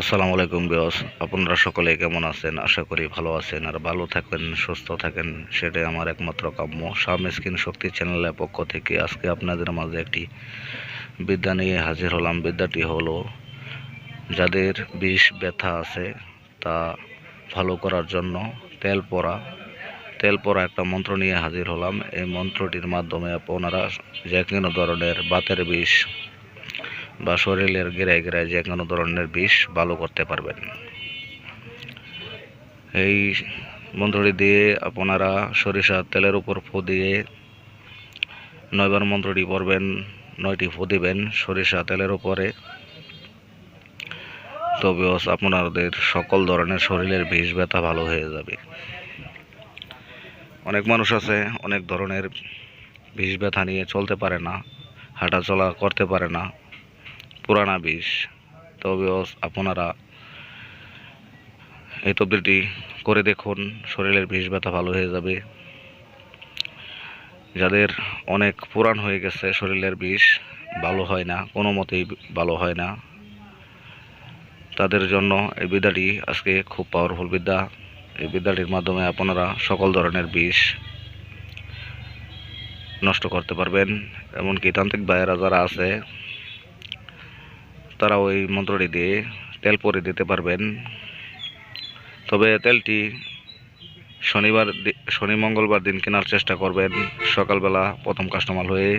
আসসালামু আলাইকুম বিয়স আপনারা সকলে কেমন আছেন? আশা করি ভালো আছেন আর ভালো থাকবেন সুস্থ থাকেন। সেটাই আমার একমাত্র কাম্য। সাম স্কিন শক্তি চ্যানেলের পক্ষ থেকে আজকে আপনাদের মাঝে একটি বিদ্যা নিয়ে হাজির হলাম। বিদ্যাটি হলো, যাদের বিষ ব্যথা আছে, তা ভালো করার জন্য তেল পরা। তেল পরা একটা মন্ত্র নিয়ে হাজির হলাম। এই মন্ত্রটির মাধ্যমে আপনারা যে কোনো ধরনের বাতের বিষ বা শরীরের গেরায় গেরায় যে কোনো ধরনের বিষ ভালো করতে পারবেন। এই মন্ত্রটি দিয়ে আপনারা সরিষার তেলের উপর ফু দিয়ে নয়বার মন্ত্রটি পড়বেন, নয়টি ফু দিবেন সরিষা তেলের উপরে। তবে আপনাদের সকল ধরনের শরীরের বিষ ব্যথা ভালো হয়ে যাবে। অনেক মানুষ আছে, অনেক ধরনের বিষ ব্যথা নিয়ে চলতে পারে না, হাঁটাচলা করতে পারে না। পুরানা বিষ। তবে আপনারা এই তবদিলটি করে দেখুন, শরীরের বিষ ব্যথা ভালো হয়ে যাবে। যাদের অনেক পুরান হয়ে গেছে, শরীরের বিষ ভালো হয় না, কোনো মতেই ভালো হয় না। তাদের জন্য এই বিদ্যাটি আজকে খুব পাওয়ারফুল বিদ্যা। এই বিদ্যাটির মাধ্যমে আপনারা সকল ধরনের বিষ নষ্ট করতে পারবেন। এমনকি তান্ত্রিক ভাইয়েরা যারা আছে তারা ওই মন্ত্রটি দিয়ে তেল পরে দিতে পারবেন। তবে তেলটি শনিবার শনি মঙ্গলবার দিন কেনার চেষ্টা করবেন। সকালবেলা প্রথম কাস্টমার হয়ে।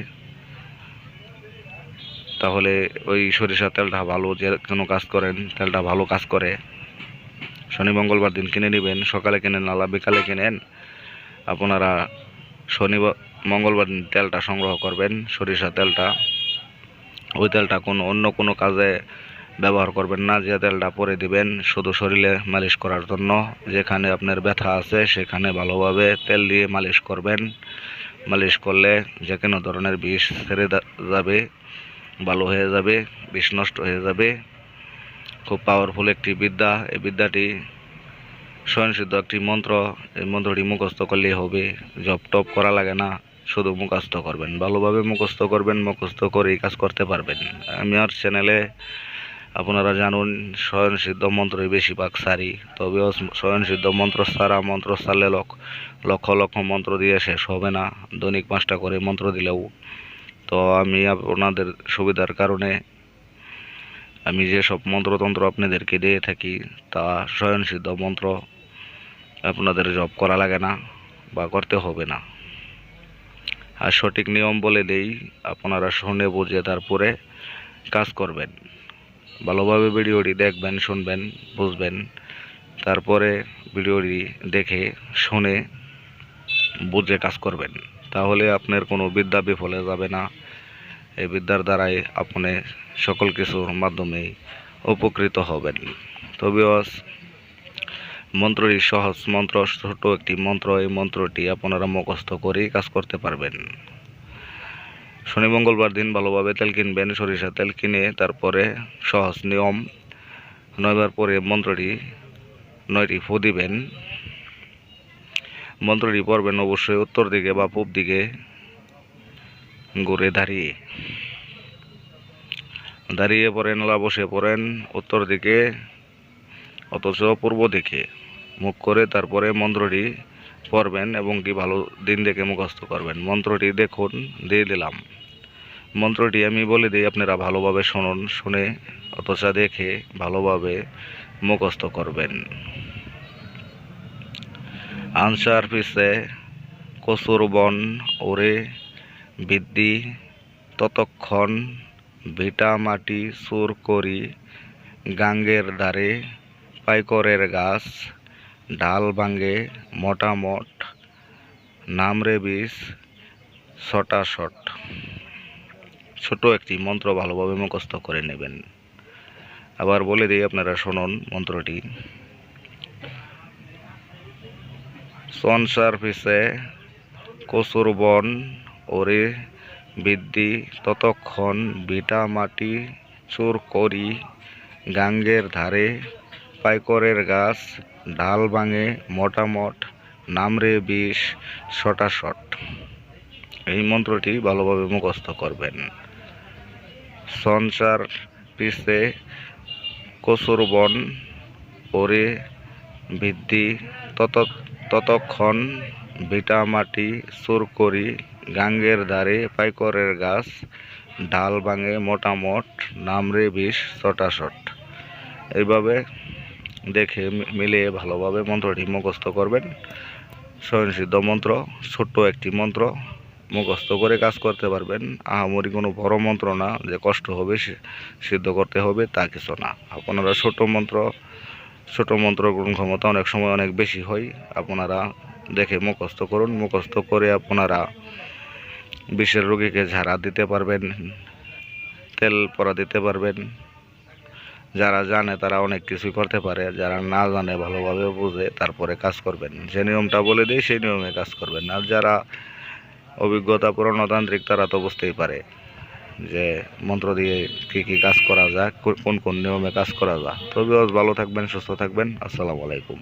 তাহলে ওই সরিষার তেলটা ভালো যে কোনো কাজ করেন, তেলটা ভালো কাজ করে। শনি মঙ্গলবার দিন কিনে নেবেন, সকালে কিনেন নালা বিকালে কিনেন, আপনারা শনিবার, মঙ্গলবার দিন তেলটা সংগ্রহ করবেন, সরিষার তেলটা। ওই তেলটা কোনো অন্য কোনো কাজে ব্যবহার করবেন না, যে তেলটা পরে দিবেন শুধু শরীরে মালিশ করার জন্য। যেখানে আপনার ব্যথা আছে সেখানে ভালোভাবে তেল দিয়ে মালিশ করবেন। মালিশ করলে যে কোনো ধরনের বিষ ছেড়ে যাবে, ভালো হয়ে যাবে, বিষ নষ্ট হয়ে যাবে। খুব পাওয়ারফুল একটি বিদ্যা। এই বিদ্যাটি স্বয়ংসিদ্ধ একটি মন্ত্র। এই মন্ত্রটি মুখস্থ করলেই হবে। জপ টপ করা লাগে না। শুধু মুখস্থ করবেন, ভালোভাবে মুখস্থ করবেন, মুখস্থ করেই কাজ করতে পারবেন। আমি আর চ্যানেলে আপনারা জানুন, স্বয়ংসিদ্ধ মন্ত্রই বেশিরভাগ সারি তবে স্বয়ংসিদ্ধ মন্ত্র সারা মন্ত্র সারলে লক্ষ লক্ষ মন্ত্র দিয়ে শেষ হবে না, দৈনিক পাঁচটা করে মন্ত্র দিলেও। তো আমি আপনাদের সুবিধার কারণে আমি যেসব মন্ত্রতন্ত্র আপনাদেরকে দিয়ে থাকি, তা স্বয়ংসিদ্ধ মন্ত্র আপনাদের জব করা লাগে না বা করতে হবে না। আর সঠিক নিয়ম বলে দেই, আপনারা শুনে বুঝে তারপরে কাজ করবেন। ভালোভাবে ভিডিওটি দেখবেন, শুনবেন, বুঝবেন, তারপরে ভিডিওটি দেখে, শুনে বুঝে কাজ করবেন। তাহলে আপনার কোনো বিদ্যা বিফলে যাবে না। এই বিদ্যার দ্বারাই আপনি সকল কিছুর মাধ্যমে উপকৃত হবেন। তবে মন্ত্রটি সহজ, মন্ত্র ছোট একটি মন্ত্র, এই মন্ত্রটি আপনারা মুখস্থ করেই কাজ করতে পারবেন। শনি মঙ্গলবার দিন ভালোভাবে তেল কিনবেন, সরিষা তেল কিনে তারপরে সহজ নিয়ম, নয়বার পরে মন্ত্রটি, নয়টি ফু দিবেন। মন্ত্রটি পড়বেন অবশ্যই উত্তর দিকে বা পূব দিকে ঘুরে দাঁড়িয়ে। দাঁড়িয়ে পড়েন বা বসে পড়েন, উত্তর দিকে অথচ পূর্ব দিকে। মুখ করে তারপরে মন্ত্রটি পড়বেন এবং কি ভালো দিন দেখে মুখস্থ করবেন। মন্ত্রটি দেখুন, দিয়ে দিলাম। মন্ত্রটি আমি বলে দিই, আপনারা ভালোভাবে শুনুন, শুনে অথচ দেখে ভালোভাবে মুখস্থ করবেন। আনসার পিছে কচুর বন ওরে বৃদ্ধি, ততক্ষণ ভিটা মাটি সুর করি গাঙ্গের ধারে পাইকরের গাছ, ডাল ভাঙ্গে মোটামট নামরে ছটা শট। ছোট একটি মন্ত্র ভালোভাবে মুখস্থ করে নেবেন। আবার বলে দিই, আপনারা শুনুন মন্ত্রটি। সংসার পিছে কচুর বন, ওরে বৃদ্ধি, ততক্ষণ বিটা মাটি চুর করি গাঙ্গের ধারে। পাইকরের গাছ ডাল ভাঙে মোটামট নামরে বিষ শটা শট। এই মন্ত্রটি ভালোভাবে মুখস্থ করবেন। সঞ্চার পিছে কচুর বন পরে বৃদ্ধি, তত, ততক্ষণ ভিটা মাটি চুর করি, গাঙ্গের ধারে পাইকরের গাছ ডাল ভাঙে মোটামোট নামরে বিষ চটাশট এইভাবে দেখে মিলে ভালোভাবে মন্ত্রটি মুখস্থ করবেন। স্বয়ংসিদ্ধ মন্ত্র, ছোট্ট একটি মন্ত্র, মুখস্থ করে কাজ করতে পারবেন। আহামরি কোনো বড় মন্ত্র না, যে কষ্ট হবে সিদ্ধ করতে হবে, তা কিছু না। আপনারা ছোট মন্ত্র ছোট মন্ত্র গ্রহণ ক্ষমতা অনেক সময় অনেক বেশি হয়। আপনারা দেখে মুখস্থ করুন। মুখস্থ করে আপনারা বিষের রোগীকে ঝাড়া দিতে পারবেন, তেল পরা দিতে পারবেন যারা জানে তারা অনেক কিছু করতে পারে যারা না জানে ভালোভাবে বুঝে, তারপরে কাজ করবেন। যে নিয়মটা বলে দিই, সেই নিয়মে কাজ করবেন। আর যারা অভিজ্ঞতা পুরনতান্ত্রিক তারা তো বুঝতেই পারে যে মন্ত্র দিয়ে কি কি কাজ করা যায় কোন কোন নিয়মে কাজ করা যায়। তবে ভালো থাকবেন, সুস্থ থাকবেন। আসসালামু আলাইকুম।